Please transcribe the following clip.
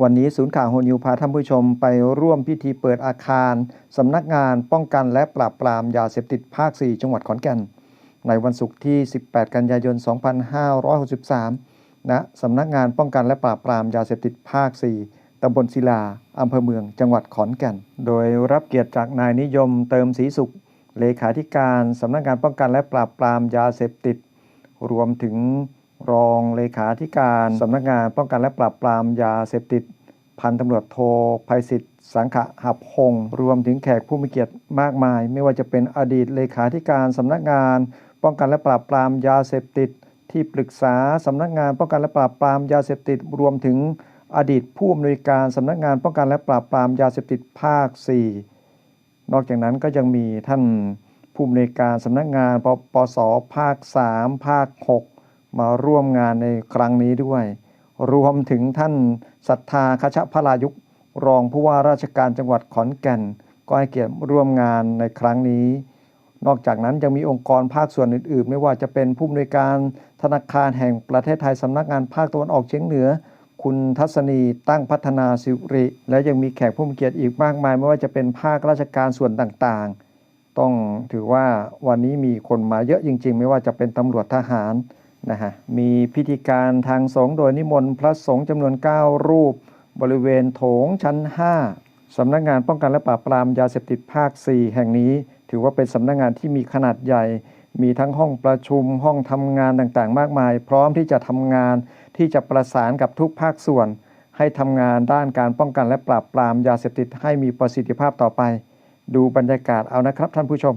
วันนี้ศูนย์ข่าวโฮนิวพาท่านผู้ชมไปร่วมพิธีเปิดอาคารสำนักงานป้องกันและปราบปรามยาเสพติดภาค 4 จังหวัดขอนแก่น ในวันศุกร์ที่ 18 กันยายน 2563ณสำนักงานป้องกันและปราบปรามยาเสพติดภาค 4ตำบลศิลาอำเภอเมืองจังหวัดขอนแก่น โดยรับเกียรติจากนายนิยมเติมศรีสุข เลขาธิการสำนักงานป้องกันและปราบปรามยาเสพติด รวมถึง รองเลขาธิการสำนักงานป้องกันและปราบปรามยาเสพติด พันตำรวจโทภัยศิษฐ์สังขะหับพงศ์รวมถึงแขกผู้มีเกียรติมากมาย ไม่ว่าจะเป็นอดีตเลขาธิการสำนักงาน ป้องกันและปราบปรามยาเสพติด ที่ปรึกษาสำนักงานป้องกันและปราบปรามยาเสพติด รวมถึงอดีตผู้อำนวยการสำนักงานป้องกันและปราบปรามยาเสพติดภาค 4 นอกจากนั้นก็ยังมีท่านผู้อำนวยการสำนักงานปปสภาค 3 ภาค 6 มาร่วมงานในครั้งนี้ด้วย รวมถึงท่านศรัทธาคชพลายุกรองผู้ว่าราชการจังหวัดขอนแก่น ก็ให้เกียรติร่วมงานในครั้งนี้ นอกจากนั้นยังมีองค์กรภาคส่วนอื่น ๆ ไม่ว่าจะเป็นผู้อำนวยการธนาคารแห่งประเทศไทยสำนักงานภาคตะวันออกเฉียงเหนือ คุณทัศนีตั้งพัฒนาสิริ และยังมีแขกผู้มีเกียรติอีกมากมาย ไม่ว่าจะเป็นภาคราชการส่วนต่างๆ ต้องถือว่าวันนี้มีคนมาเยอะจริง ๆ ไม่ว่าจะเป็นตำรวจทหาร นะฮะมีพิธีการทางสงฆ์โดยนิมนต์พระสงฆ์จำนวน 9 รูป บริเวณโถงชั้น 5สำนักงานป้องกันและปราบปรามยาเสพติดภาค 4 แห่งนี้ ถือว่าเป็นสำนักงานที่มีขนาดใหญ่ มีทั้งห้องประชุมห้องทำงานต่างๆ มากมาย พร้อมที่จะทำงานที่จะประสานกับทุกภาคส่วน ให้ทำงานด้านการป้องกันและปราบปรามยาเสพติดให้มีประสิทธิภาพต่อไป ดูบรรยากาศเอานะครับท่านผู้ชม